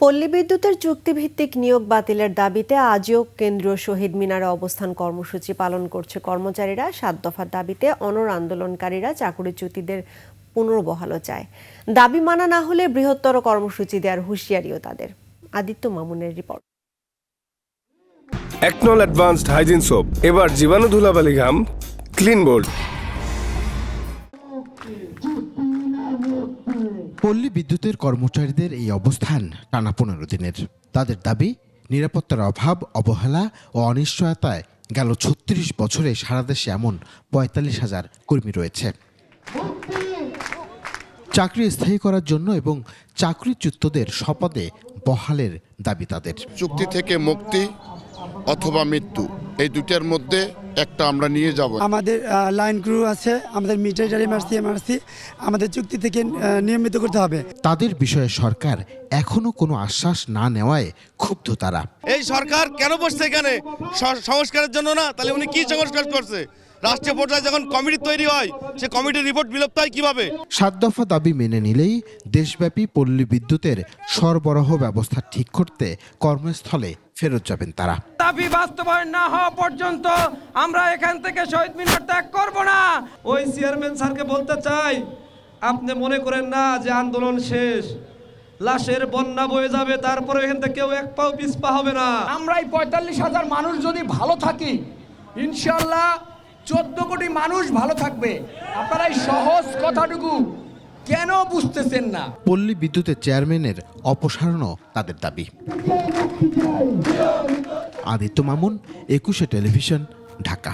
পল্লী বিদ্যুতের চুক্তিভিত্তিক নিয়োগ বাতিলের দাবিতে আজও কেন্দ্রীয় শহীদ মিনারে অবস্থান কর্মসূচি পালন করছে কর্মচারীরা। সাত দফার দাবিতে অনর আন্দোলনকারীরা চাকুরিচ্যুতিদের পুনর্বহালও চায়। দাবি মানা না হলে বৃহত্তর কর্মসূচি দেওয়ার হুঁশিয়ারিও তাদের। আদিত্য মামুনের রিপোর্ট। একনল অ্যাডভান্সড হাইজিন সোপ এবার জীবাণু ধুলাবালি ঘাম ক্লিন বোল্ড পল্লী বিদ্যুতের কর্মচারীদের এই অবস্থান টানা পনেরো দিনের। তাদের দাবি, নিরাপত্তার অভাব, অবহেলা ও অনিশ্চয়তায় গেল ছত্রিশ বছরে সারা দেশে এমন পঁয়তাল্লিশ হাজার কর্মী রয়েছে। চাকরি স্থায়ী করার জন্য এবং চাকরিচ্যুতদের শপথে বহালের দাবি তাদের। চুক্তি থেকে মুক্তি অথবা মৃত্যু, এই দুটার মধ্যে একটা আমরা নিয়ে যাব। আমাদের লাইন ক্রু আছে আমাদের মিটার এমআরসি এমআরসি আমাদের চুক্তি থেকে নিয়মিত করতে হবে। তাদের বিষয়ে সরকার এখনও কোনো আশ্বাস না নেওয়ায় ক্ষুব্ধ তারা। এই সরকার কেন বসছে এখানে? সংস্কারের জন্য না? তাহলে উনি কি সংস্কার করছে? রাষ্ট্রীয় পর্যায়ে যখন কমিটি তৈরি হয় সে কমিটির রিপোর্ট বিলুপ্ত হয় কীভাবে? সাত দফা দাবি মেনে নিলেই দেশব্যাপী পল্লী বিদ্যুতের সরবরাহ ব্যবস্থা ঠিক করতে কর্মস্থলে ফেরত যাবেন তারা। দাবি বাস্তবায়ন না হওয়া পর্যন্ত আমরা এখান থেকে শহীদ মিনার ত্যাগ করব না। ওই চেয়ারম্যান স্যারকে বলতে চাই আপনি মনে করেন না যে আন্দোলন শেষ? লাশের বন্যা বয়ে যাবে তারপরে এখান থেকে কেউ এক পাও পিছপা হবে না। আমরা এই পঁয়তাল্লিশ হাজার মানুষ যদি ভালো থাকি ইনশাল্লাহ চোদ্দ কোটি মানুষ ভালো থাকবে। আপনারা এই সহজ কথাটুকু কেন বুঝতেছেন না? পল্লী বিদ্যুতের চেয়ারম্যানের অপসারণও তাদের দাবি। আদিত্য মামুন একুশে টেলিভিশন ঢাকা।